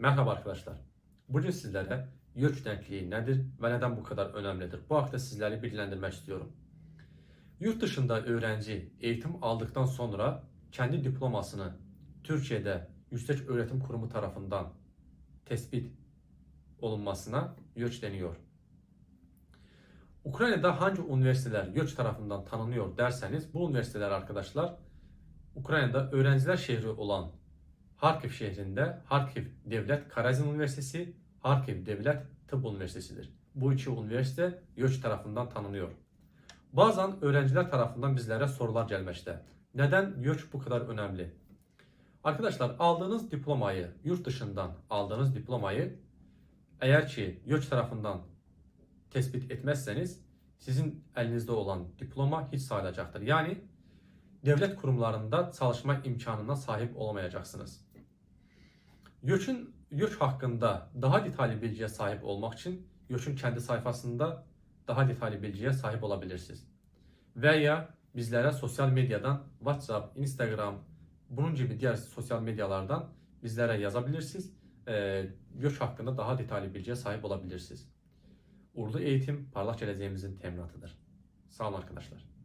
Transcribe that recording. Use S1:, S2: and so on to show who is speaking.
S1: Merhaba arkadaşlar. Bugün sizlere YÖK denkliği nedir ve neden bu kadar önemlidir? Bu haqda sizleri bilgilendirmek istiyorum. Yurt dışında öğrenci eğitim aldıktan sonra kendi diplomasını Türkiye'de Yüksek Öğretim Kurumu tarafından tespit olunmasına YÖK deniyor. Ukrayna'da hangi üniversiteler YÖK tarafından tanınıyor derseniz bu üniversiteler arkadaşlar Ukrayna'da öğrenciler şehri olan Harkiv şehrinde Harkiv Devlet Karazin Üniversitesi, Harkiv Devlet Tıp Üniversitesi'dir. Bu iki üniversite YÖK tarafından tanınıyor. Bazen öğrenciler tarafından bizlere sorular gelmekte. Neden YÖK bu kadar önemli? Arkadaşlar aldığınız diplomayı, yurt dışından aldığınız diplomayı eğer ki YÖK tarafından tespit etmezseniz sizin elinizde olan diploma hiç sayılacaktır. Yani devlet kurumlarında çalışma imkanına sahip olamayacaksınız. YÖK'ün YÖK hakkında daha detaylı bilgiye sahip olmak için YÖK'ün kendi sayfasında daha detaylı bilgiye sahip olabilirsiniz. Veya bizlere sosyal medyadan WhatsApp, Instagram, bunun gibi diğer sosyal medyalardan bizlere yazabilirsiniz. Ee, YÖK hakkında daha detaylı bilgiye sahip olabilirsiniz. Urdu eğitim parlak geleceğimizin teminatıdır. Sağ olun arkadaşlar.